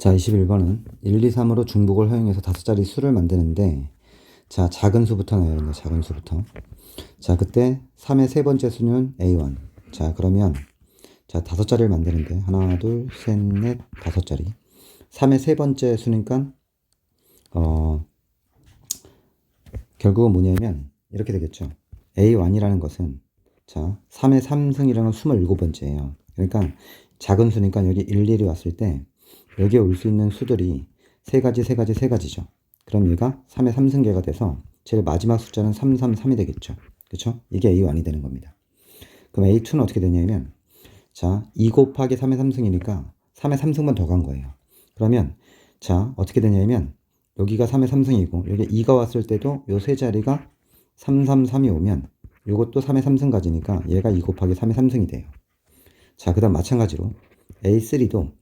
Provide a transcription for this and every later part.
자, 21번은 1, 2, 3으로 중복을 허용해서 다섯 자리 수를 만드는데, 자, 작은 수부터 된다. 작은 수부터. 자, 그때 3의 세 번째 수는 A1. 자, 그러면, 자, 다섯 자리를 만드는데, 하나, 둘, 셋, 넷, 다섯 자리. 3의 세 번째 수니까, 어, 결국은 뭐냐면, 이렇게 되겠죠. A1이라는 것은, 자, 3의 3승이라는 건 27번째예요. 그러니까, 작은 수니까 여기 1, 1이 왔을 때, 여기에 올 수 있는 수들이 세 가지, 세 가지, 세 가지죠. 그럼 얘가 3의 3승계가 돼서 제일 마지막 숫자는 3, 3, 3이 되겠죠. 그쵸? 이게 A1이 되는 겁니다. 그럼 A2는 어떻게 되냐면, 자, 2 곱하기 3의 3승이니까 3의 3승만 더 간 거예요. 그러면, 자, 어떻게 되냐면, 여기가 3의 3승이고, 여기 2가 왔을 때도 요 세 자리가 3, 3, 3이 오면, 요것도 3의 3승 가지니까 얘가 2 곱하기 3의 3승이 돼요. 자, 그 다음 마찬가지로 A3도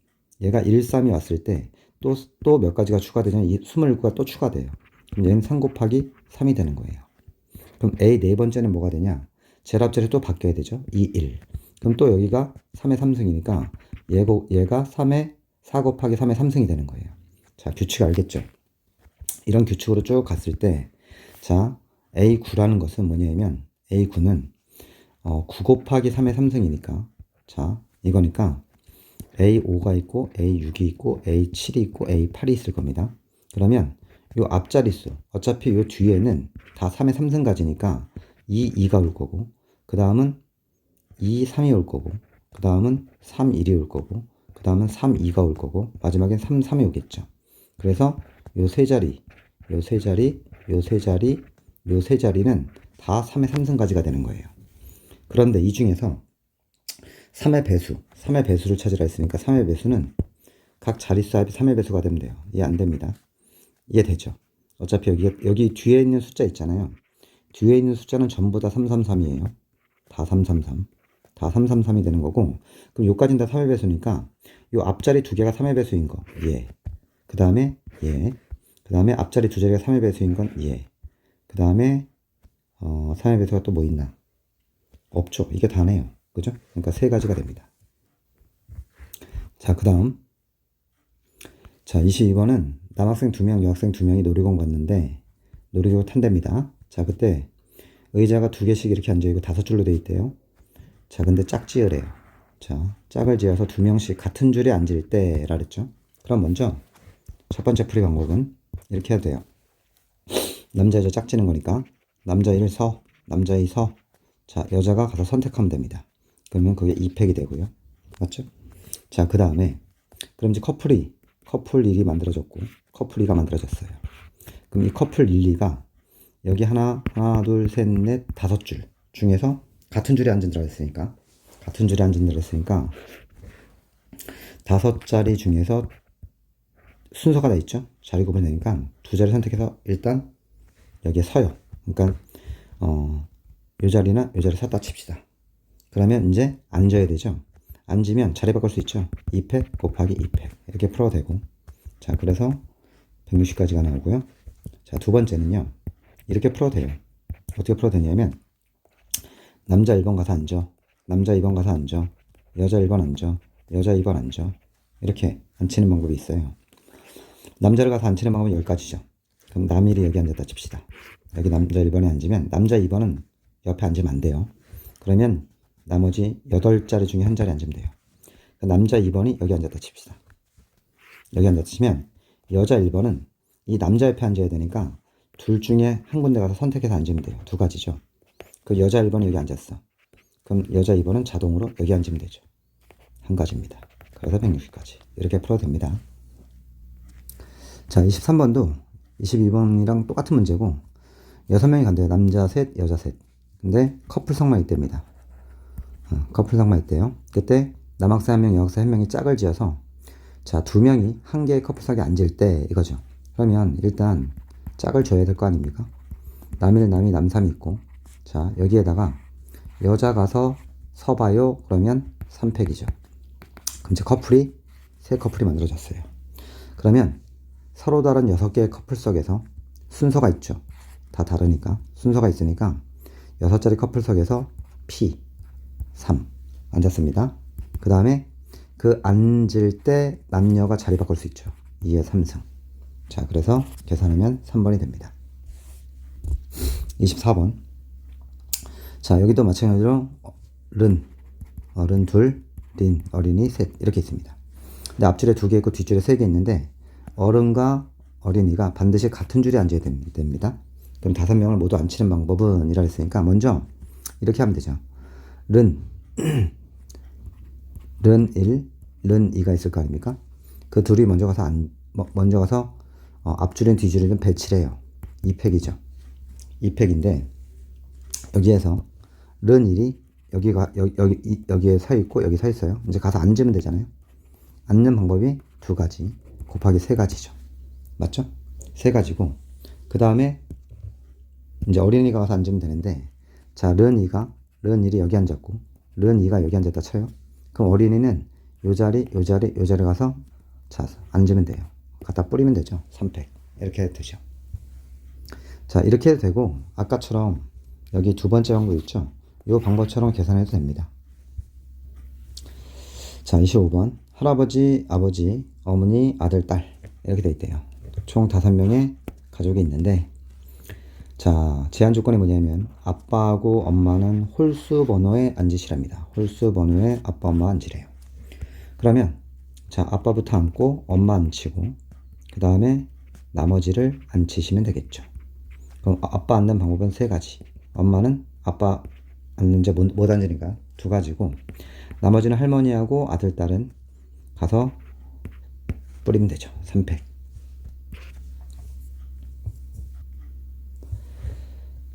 얘가 1, 3이 왔을 때 또 또 몇 가지가 추가되냐면 27개가 또 추가돼요. 그럼 얘는 3 곱하기 3이 되는 거예요. 그럼 A 네 번째는 뭐가 되냐? 제랍제를 또 바뀌어야 되죠. 2, 1. 그럼 또 여기가 3의 3승이니까 얘고, 얘가 3의 4 곱하기 3의 3승이 되는 거예요. 자, 규칙 알겠죠? 이런 규칙으로 쭉 갔을 때, 자, A9라는 것은 뭐냐면, A9는 어, 9 곱하기 3의 3승이니까, 자, 이거니까, A5가 있고 A6이 있고 A7이 있고 A8이 있을 겁니다. 그러면 요 앞자리 수 어차피 요 뒤에는 다 3의 3승 가지니까 2, 2가 올 거고 그 다음은 2, 3이 올 거고 그 다음은 3, 1이 올 거고 그 다음은 3, 2가 올 거고 마지막엔 3, 3이 오겠죠. 그래서 요 세 자리, 요 세 자리, 요 세 자리, 요 세 자리는 다 3의 3승 가지가 되는 거예요. 그런데 이 중에서 3의 배수, 3의 배수를 찾으라 했으니까 3의 배수는 각 자릿수 합이 3의 배수가 되면 돼요. 이해 안 됩니다. 이해 되죠? 어차피 여기, 여기 뒤에 있는 숫자 있잖아요. 뒤에 있는 숫자는 전부 다 333이에요. 다 333. 다 333이 되는 거고, 그럼 요까지는 다 3의 배수니까, 요 앞자리 두 개가 3의 배수인 거, 예. 그 다음에, 예. 그 다음에 앞자리 두 자리가 3의 배수인 건, 예. 그 다음에, 어, 3의 배수가 또 뭐 있나? 없죠. 이게 다네요. 그죠? 그러니까 세 가지가 됩니다. 자, 그 다음. 자, 22번은 남학생 2명, 여학생 2명이 놀이공 갔는데, 놀이기구 탄답니다. 자, 그때 의자가 두 개씩 이렇게 앉아있고 다섯 줄로 돼 있대요. 자, 근데 짝지으래요. 자, 짝을 지어서 두 명씩 같은 줄에 앉을 때라 그랬죠. 그럼 먼저 첫 번째 풀이 방법은 이렇게 해야 돼요. 남자, 여자 짝지는 거니까 남자 1 서, 남자 2 서. 자, 여자가 가서 선택하면 됩니다. 그러면 그게 2팩이 되고요. 맞죠? 자, 그 다음에, 그럼 이제 커플이, 커플 1이 만들어졌고, 커플 2가 만들어졌어요. 그럼 이 커플 1, 2가 여기 하나, 하나, 둘, 셋, 넷, 다섯 줄 중에서 같은 줄에 앉은다고 했으니까, 같은 줄에 앉은다고 했으니까, 다섯 자리 중에서 순서가 다 있죠? 자리 구분되니까 두 자리 선택해서 일단 여기에 서요. 그러니까, 어, 요 자리나 요 자리 샀다 칩시다. 그러면 이제 앉아야 되죠. 앉으면 자리 바꿀 수 있죠. 2팩 곱하기 2팩 이렇게 풀어도 되고 자 그래서 160까지가 나오고요. 자 두 번째는요. 이렇게 풀어도 돼요. 어떻게 풀어도 되냐면 남자 1번 가서 앉아. 남자 2번 가서 앉아. 여자 1번 앉아. 여자 2번 앉아. 이렇게 앉히는 방법이 있어요. 남자를 가서 앉히는 방법은 10가지죠. 그럼 남일이 여기 앉았다 칩시다. 여기 남자 1번에 앉으면 남자 2번은 옆에 앉으면 안 돼요. 그러면 나머지 8자리 중에 한 자리 앉으면 돼요. 그 남자 2번이 여기 앉았다 칩시다. 여기 앉았다 치면 여자 1번은 이 남자 옆에 앉아야 되니까 둘 중에 한 군데 가서 선택해서 앉으면 돼요. 두 가지죠. 그 여자 1번이 여기 앉았어. 그럼 여자 2번은 자동으로 여기 앉으면 되죠. 한 가지입니다. 그래서 160까지. 이렇게 풀어도 됩니다. 자, 23번도 22번이랑 똑같은 문제고 6명이 간대요. 남자 셋, 여자 셋. 근데 커플 성만 있답니다. 어, 커플상만 있대요. 그때 남학생 한 명, 여학생 한 명이 짝을 지어서 자, 두 명이 한 개의 커플석에 앉을 때 이거죠. 그러면 일단 짝을 줘야 될 거 아닙니까? 남일 남이 남삼이 있고 자, 여기에다가 여자 가서 서봐요. 그러면 3팩이죠. 그럼 이제 커플이 세 커플이 만들어졌어요. 그러면 서로 다른 6개의 커플석에서 순서가 있죠. 다 다르니까 순서가 있으니까 6자리 커플석에서 P 3 앉았습니다. 그 다음에 그 앉을 때 남녀가 자리 바꿀 수 있죠. 2의 3승. 자, 그래서 계산하면 3번이 됩니다. 24번. 자, 여기도 마찬가지로 른, 어른 둘, 린, 어린이 셋 이렇게 있습니다. 근데 앞줄에 두 개 있고 뒷줄에 세 개 있는데 어른과 어린이가 반드시 같은 줄에 앉아야 됩- 됩니다. 그럼 다섯 명을 모두 앉히는 방법은 이라 했으니까 먼저 이렇게 하면 되죠. 른, 른 1, 른 2가 있을 거 아닙니까? 그 둘이 먼저 가서 안, 뭐- 먼저 가서 어, 앞줄이든 뒤줄이든 배치를 해요. 2팩이죠. 2팩인데 여기에서 른 1이 여기가 여기 여기 이- 여기에 서 있고 여기 서 있어요. 이제 가서 앉으면 되잖아요. 앉는 방법이 두 가지 곱하기 세 가지죠. 맞죠? 세 가지고 그 다음에 이제 어린이가 가서 앉으면 되는데 자, 른이가 른일이 여기 앉았고 른이가 여기 앉았다 쳐요. 그럼 어린이는 요 자리, 요 자리, 요 자리 가서 자, 앉으면 돼요. 갖다 뿌리면 되죠. 3팩. 이렇게 해도 되죠. 자, 이렇게 해도 되고 아까처럼 여기 두 번째 방법 있죠? 이 방법처럼 계산해도 됩니다. 자, 25번. 할아버지, 아버지, 어머니, 아들, 딸. 이렇게 돼 있대요. 총 다섯 명의 가족이 있는데 자, 제한 조건이 뭐냐면 아빠하고 엄마는 홀수 번호에 앉으시랍니다. 홀수 번호에 아빠, 엄마 앉으래요. 그러면 자, 아빠부터 앉고 엄마 앉히고 그 다음에 나머지를 앉히시면 되겠죠. 그럼 아- 아빠 앉는 방법은 세 가지. 엄마는 아빠 앉는 자 못, 못 앉으니까 두 가지고 나머지는 할머니하고 아들, 딸은 가서 뿌리면 되죠. 3팩.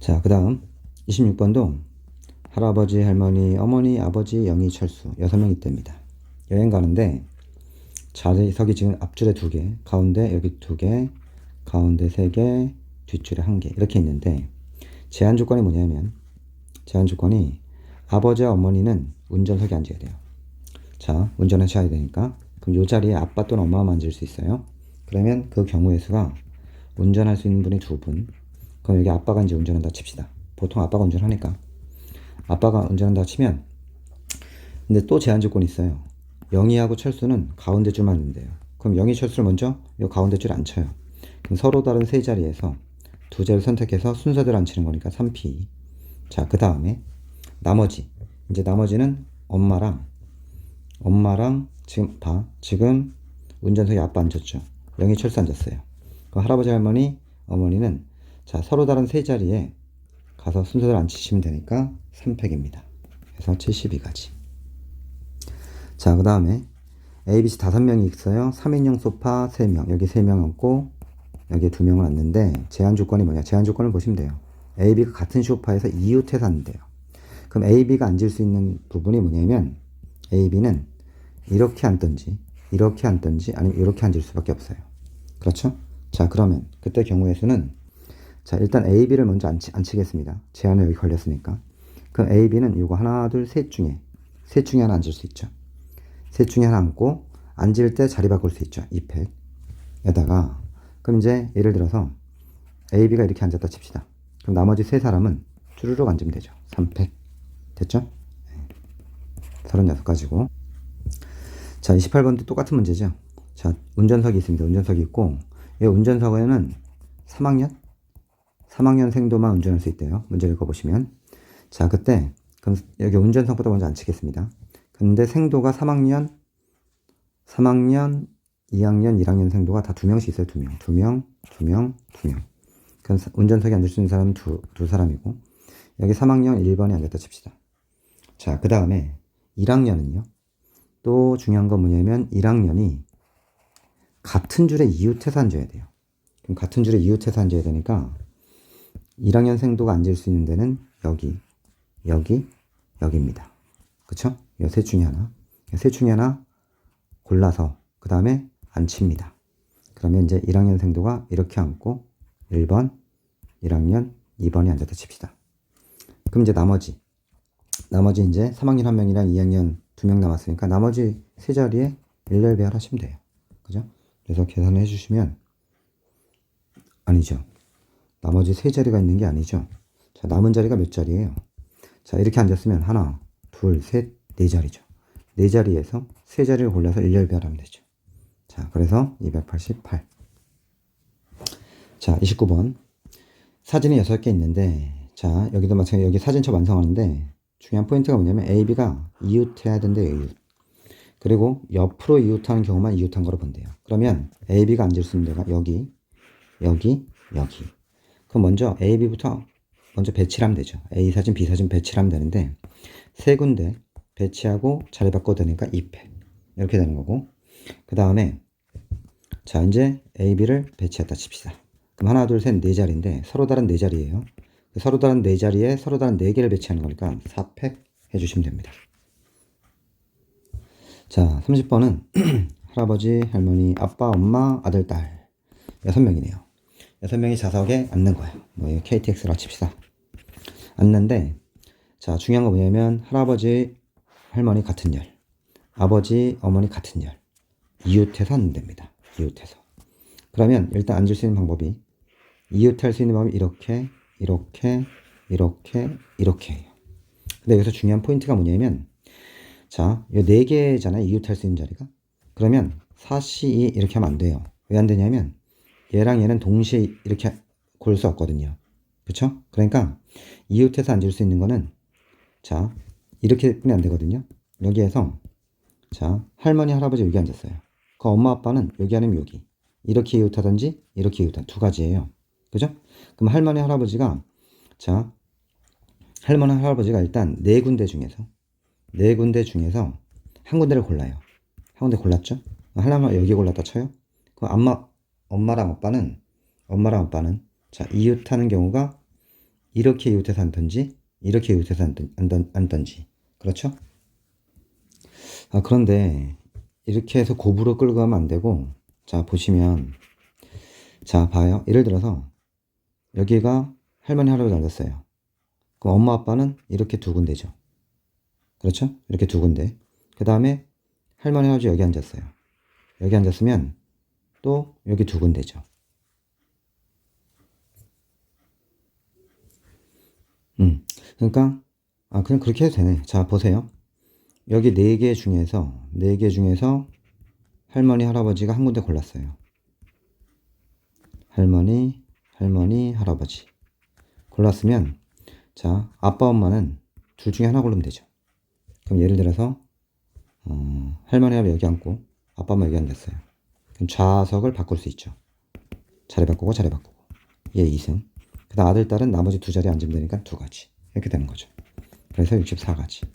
자, 그 다음 26번도 할아버지, 할머니, 어머니, 아버지, 영희, 철수 여섯 명 있답니다. 여행 가는데 자리석이 지금 앞줄에 두 개, 가운데 여기 두 개, 가운데 세 개, 뒷줄에 한 개 이렇게 있는데 제한 조건이 뭐냐면 제한 조건이 아버지와 어머니는 운전석에 앉아야 돼요. 자, 운전하셔야 되니까 그럼 요 자리에 아빠 또는 엄마만 앉을 수 있어요. 그러면 그 경우의 수가 운전할 수 있는 분이 두 분. 그럼 여기 아빠가 이제 운전한다 칩시다. 보통 아빠가 운전하니까 아빠가 운전한다 치면 근데 또 제한 조건이 있어요. 영희하고 철수는 가운데 줄만 앉는데요. 그럼 영희 철수를 먼저 이 가운데 줄 앉혀요. 그럼 서로 다른 세 자리에서 두 자리를 선택해서 순서대로 앉히는 거니까 3P. 자, 그 다음에 나머지 이제 나머지는 엄마랑 엄마랑 지금 봐 지금 운전석에 아빠 앉았죠. 영희 철수 앉았어요. 그럼 할아버지 할머니 어머니는 자 서로 다른 세 자리에 가서 순서대로 앉히시면 되니까 3팩입니다. 그래서 72가지. 자, 그 다음에 A, B, C 다섯 명이 있어요. 3인용 소파 3명. 여기 3명 앉고 여기 2명을 앉는데 제한 조건이 뭐냐? 제한 조건을 보시면 돼요. A, B가 같은 소파에서 이웃해서 앉는데요. 그럼 A, B가 앉을 수 있는 부분이 뭐냐면 A, B는 이렇게 앉든지 이렇게 앉든지 아니면 이렇게 앉을 수밖에 없어요. 그렇죠? 자, 그러면 그때 경우의 수는 자, 일단 A, B를 먼저 앉히, 앉히겠습니다. 제한을 여기 걸렸으니까. 그럼 A, B는 이거 하나, 둘, 셋 중에 셋 중에 하나 앉을 수 있죠. 셋 중에 하나 앉고 앉을 때 자리 바꿀 수 있죠. 2팩에다가 그럼 이제 예를 들어서 A, B가 이렇게 앉았다 칩시다. 그럼 나머지 세 사람은 주르륵 앉으면 되죠. 3팩. 됐죠? 36가지고. 자, 28번도 똑같은 문제죠. 자, 운전석이 있습니다. 운전석이 있고, 이 운전석에는 3학년? 3학년생도만 운전할 수 있대요. 문제 읽어보시면. 자, 그때, 그럼 여기 운전석부터 먼저 앉히겠습니다. 근데 생도가 3학년, 3학년, 2학년, 1학년 생도가 다 두 명씩 있어요. 두 명. 두 명, 두 명, 두 명. 그럼 사- 운전석에 앉을 수 있는 사람은 두, 두 사람이고, 여기 3학년 1번에 앉았다 칩시다. 자, 그 다음에 1학년은요. 또 중요한 건 뭐냐면 1학년이 같은 줄에 이웃해서 앉아야 돼요. 그럼 같은 줄에 이웃해서 앉아야 되니까 1학년 생도가 앉을 수 있는 데는 여기, 여기, 여기입니다. 그쵸? 이셋 중에 하나. 이셋 중에 하나 골라서 그 다음에 앉힙니다. 그러면 이제 1학년 생도가 이렇게 앉고 1번, 1학년, 2번이 앉았다 칩시다. 그럼 이제 나머지 나머지 이제 3학년 한 명이랑 2학년 두 명 남았으니까 나머지 세 자리에 일렬 배열하시면 돼요. 그죠? 그래서 계산을 해주시면 아니죠. 나머지 세 자리가 있는 게 아니죠. 자, 남은 자리가 몇 자리예요? 자, 이렇게 앉았으면 하나, 둘, 셋, 네 자리죠. 네 자리에서 세 자리를 골라서 일렬배열하면 되죠. 자, 그래서 288. 자, 29번. 사진이 6개 있는데, 자, 여기도 마찬가지, 여기 사진첩 완성하는데, 중요한 포인트가 뭐냐면, A, B가 이웃해야 된대요, 이웃. 그리고 옆으로 이웃하는 경우만 이웃한 거로 본대요. 그러면 A, B가 앉을 수 있는 데가 여기, 여기, 여기. 그럼 먼저 A, B부터 먼저 배치를 하면 되죠. A 사진, B 사진 배치를 하면 되는데, 세 군데 배치하고 자리 바꿔도 되니까 2패. 이렇게 되는 거고. 그 다음에, 자, 이제 A, B를 배치했다 칩시다. 그럼 하나, 둘, 셋, 네 자리인데, 서로 다른 네 자리예요. 서로 다른 네 자리에 서로 다른 네 개를 배치하는 거니까 4팩 해주시면 됩니다. 자, 30번은 할아버지, 할머니, 아빠, 엄마, 아들, 딸. 6명이네요. 6명이 좌석에 앉는 거예요. 뭐, KTX라 칩시다. 앉는데, 자, 중요한 거 뭐냐면, 할아버지, 할머니 같은 열. 아버지, 어머니 같은 열. 이웃해서 앉는 됩니다. 이웃해서. 그러면 일단 앉을 수 있는 방법이, 이웃할 수 있는 방법이 이렇게, 이렇게, 이렇게, 이렇게 해요. 근데 여기서 중요한 포인트가 뭐냐면, 자, 이 네 개잖아요. 이웃할 수 있는 자리가. 그러면 4C2 이렇게 하면 안 돼요. 왜 안 되냐면 얘랑 얘는 동시에 이렇게 고를 수 없거든요. 그쵸? 그러니까 이웃해서 앉을 수 있는 거는 자, 이렇게 뿐이 안 되거든요. 여기에서 자, 할머니, 할아버지 여기 앉았어요. 그 엄마, 아빠는 여기 아니면 여기. 이렇게 이웃하든지 이렇게 이웃한 두 가지예요. 그죠? 그럼 할머니, 할아버지가 자, 할머니, 할아버지가 일단 네 군데 중에서 네 군데 중에서 한 군데를 골라요. 한 군데 골랐죠? 하려면 여기 골랐다 쳐요. 그럼 엄마, 엄마랑 아빠는, 엄마랑 아빠는, 자, 이웃하는 경우가 이렇게 이웃해서 앉든지, 이렇게 이웃해서 앉든지. 그렇죠? 아, 그런데, 이렇게 해서 고부로 끌고 가면 안 되고, 자, 보시면, 자, 봐요. 예를 들어서, 여기가 할머니, 할아버지 앉았어요. 그럼 엄마, 아빠는 이렇게 두 군데죠. 그렇죠? 이렇게 두 군데. 그 다음에 할머니 할아버지 여기 앉았어요. 여기 앉았으면 또 여기 두 군데죠. 음, 그러니까 아 그냥 그렇게 해도 되네. 자 보세요. 여기 네 개 중에서 네 개 중에서 할머니 할아버지가 한 군데 골랐어요. 할머니 할머니 할아버지 골랐으면 자 아빠 엄마는 둘 중에 하나 고르면 되죠. 그럼 예를 들어서 어, 할머니가 여기 앉고 아빠만 여기 앉았어요. 좌석을 바꿀 수 있죠. 자리 바꾸고 자리 바꾸고 얘 2승. 그 다음 아들 딸은 나머지 두 자리에 앉으면 되니까 두 가지 이렇게 되는 거죠. 그래서 64가지.